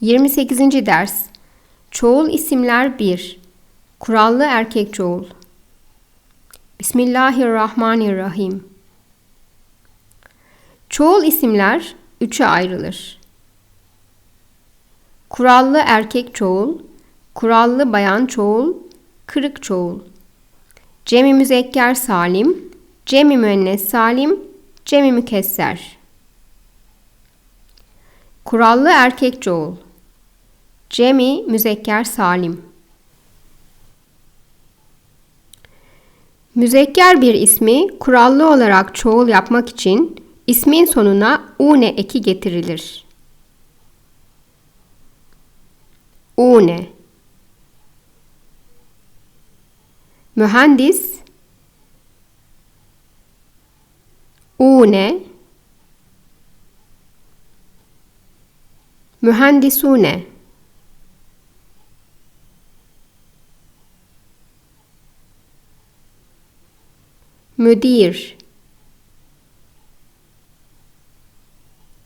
28. ders Çoğul isimler 1 Kurallı erkek çoğul Bismillahirrahmanirrahim Çoğul isimler üçe ayrılır. Kurallı erkek çoğul, kurallı bayan çoğul, kırık çoğul. Cemi müzekker salim, cemi müennes salim, cemi mükesser. Kurallı erkek çoğul. Cemi müzekker salim. Müzekker bir ismi kurallı olarak çoğul yapmak için ismin sonuna une eki getirilir. Une Mühendis Une Mühendisune Müdir?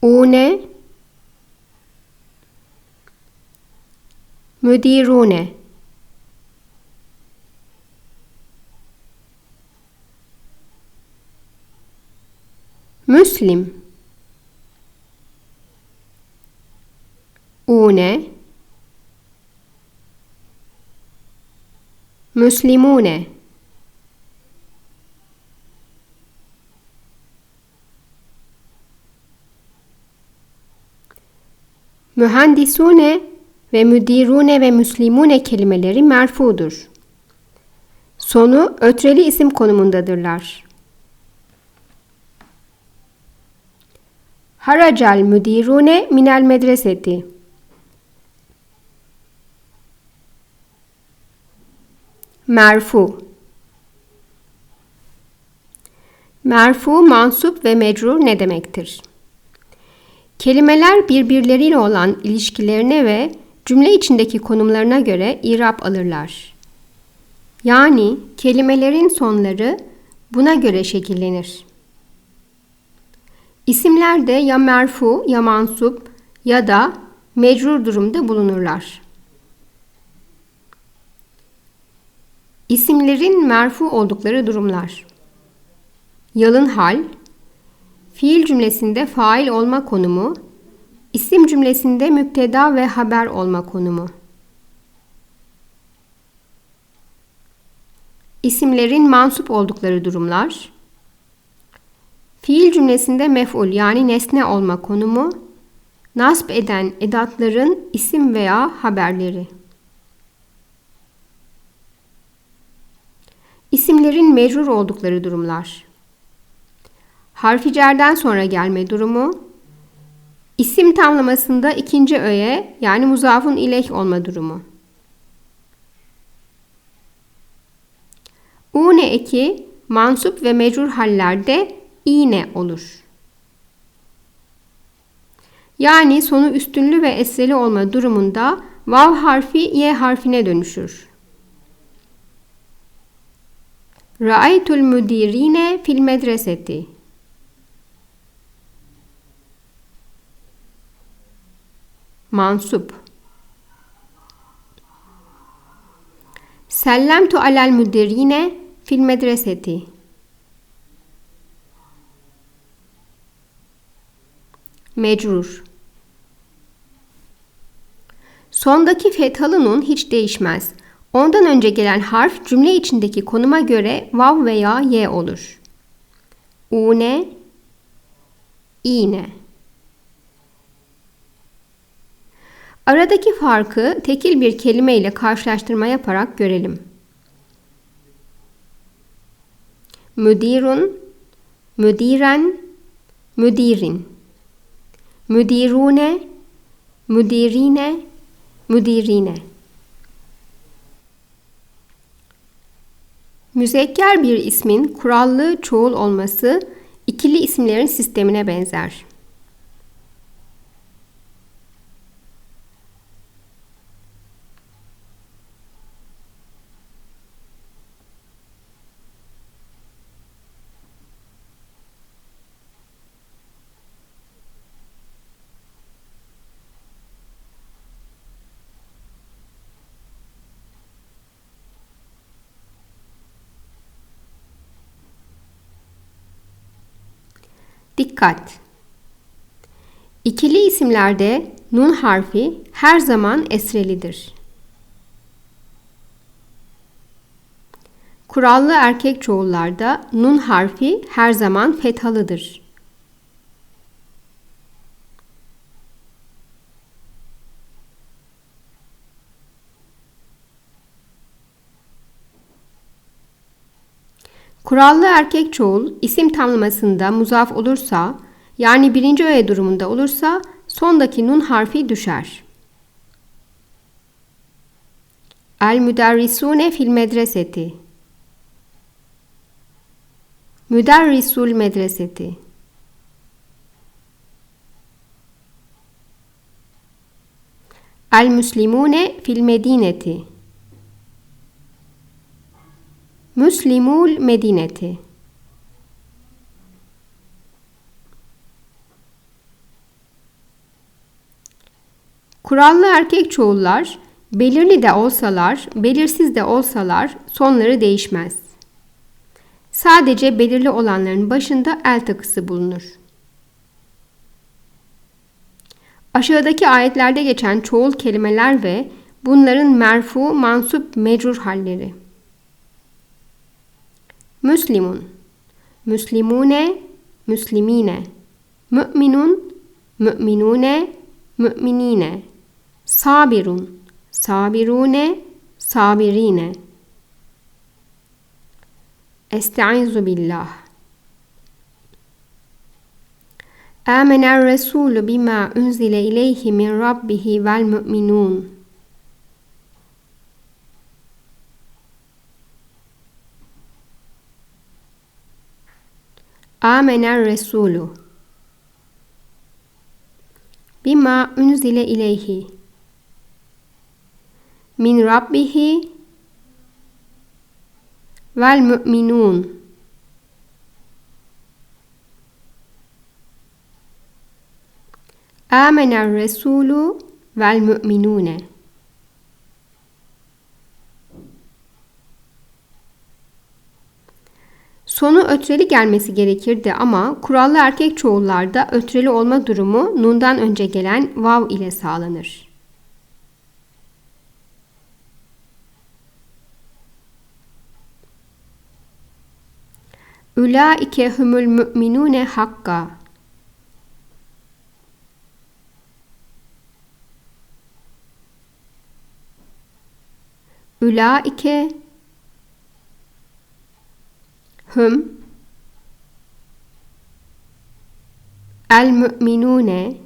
Une Müdirune Müslim. Une Müslimune Mühendisune ve müdirune ve müslimune kelimeleri merfudur. Sonu ötreli isim konumundadırlar. Haracel müdirune minel medreseti. Merfu Merfu, mansup ve mecrur ne demektir? Kelimeler birbirleriyle olan ilişkilerine ve cümle içindeki konumlarına göre irap alırlar. Yani kelimelerin sonları buna göre şekillenir. İsimler de ya merfu ya mansup ya da mecrur durumda bulunurlar. İsimlerin merfu oldukları durumlar. Yalın hal, fiil cümlesinde fail olma konumu, isim cümlesinde müpteda ve haber olma konumu. İsimlerin mansup oldukları durumlar, fiil cümlesinde mef'ul yani nesne olma konumu, nasp eden edatların isim veya haberleri. İsimlerin mecrur oldukları durumlar. Harfi cerden sonra gelme durumu, isim tamlamasında ikinci öğe yani muzafun ileyh olma durumu. Une eki mansup ve mecrur hallerde iğne olur. Yani sonu üstünlü ve esreli olma durumunda vav harfi y harfine dönüşür. Ra'aytul müdirine fil medreseti. Mansup. Sellemtu alel müdirine fil medreseti. Mecrur. Sondaki fethalı hiç değişmez. Ondan önce gelen harf cümle içindeki konuma göre vav veya y olur. Une, iğne. Aradaki farkı tekil bir kelime ile karşılaştırma yaparak görelim. Müdirun, müdiren, müdirin. Müdirune, müdirine, müdirine. Müzekker bir ismin kurallı çoğul olması ikili isimlerin sistemine benzer. Dikkat! İkili isimlerde nun harfi her zaman esrelidir. Kurallı erkek çoğullarda nun harfi her zaman fethalıdır. Kurallı erkek çoğul isim tamlamasında muzaf olursa yani birinci öğe durumunda olursa sondaki nun harfi düşer. El müderrisune fil medreseti. Müderrisul medreseti. El müslimune fil medineti Müslimul medineti Kurallı erkek çoğullar belirli de olsalar, belirsiz de olsalar sonları değişmez. Sadece belirli olanların başında el takısı bulunur. Aşağıdaki ayetlerde geçen çoğul kelimeler ve bunların merfu, mansup, mecrur halleri. Müslimun, Müslimune, Müslimine, Mü'minun, Mü'minune, Mü'minine, Sabirun, Sabirune, Sabirine. Estaizu billah. Amener Resulü bima unzile ileyhi min rabbihi vel Amener Resulü bima unzile ileyhi min rabbihi vel mü'minun Amener Resulü vel mü'minune Sonu ötreli gelmesi gerekirdi ama kurallı erkek çoğullarda ötreli olma durumu nundan önce gelen vav ile sağlanır. Ülaike humul müminune hakka. Ülaike هم المؤمنون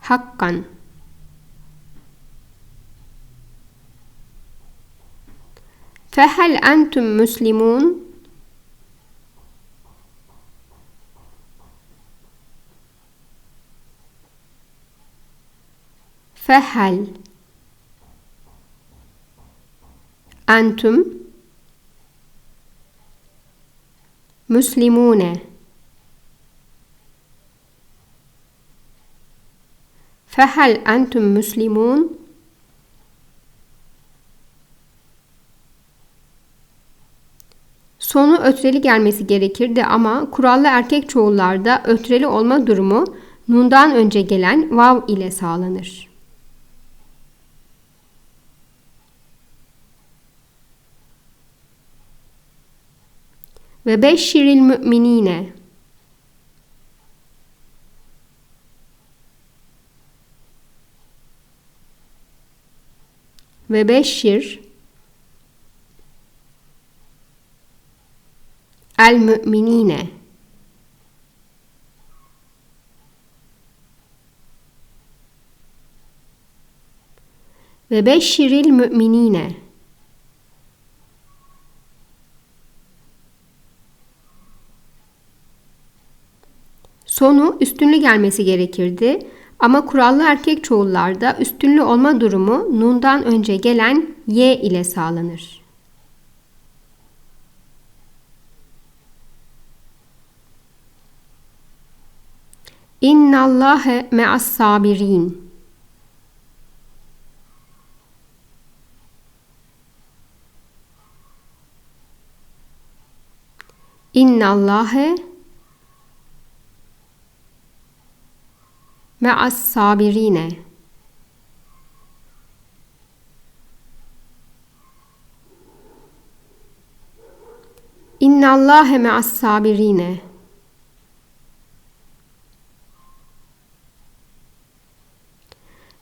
حقا فهل أنتم مسلمون؟ فهل أنتم Müslimune Fehel entüm müslimun? Sonu ötreli gelmesi gerekirdi ama kurallı erkek çoğullarda ötreli olma durumu nundan önce gelen vav ile sağlanır. Ve beşşiril müminine. Ve beşşir el müminine. Ve beşşiril müminine Sonu üstünlü gelmesi gerekirdi ama kurallı erkek çoğullarda üstünlü olma durumu nundan önce gelen y ile sağlanır. İnnallâhe me'as sabirin. İnnallâhe me'as sabirine. İnnallâhe me'as sabirine.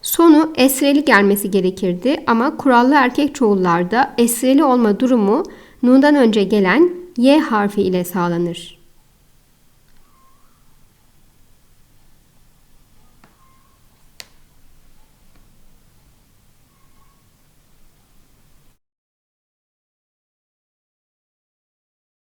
Sonu esreli gelmesi gerekirdi ama kurallı erkek çoğullarda esreli olma durumu nundan önce gelen y harfi ile sağlanır.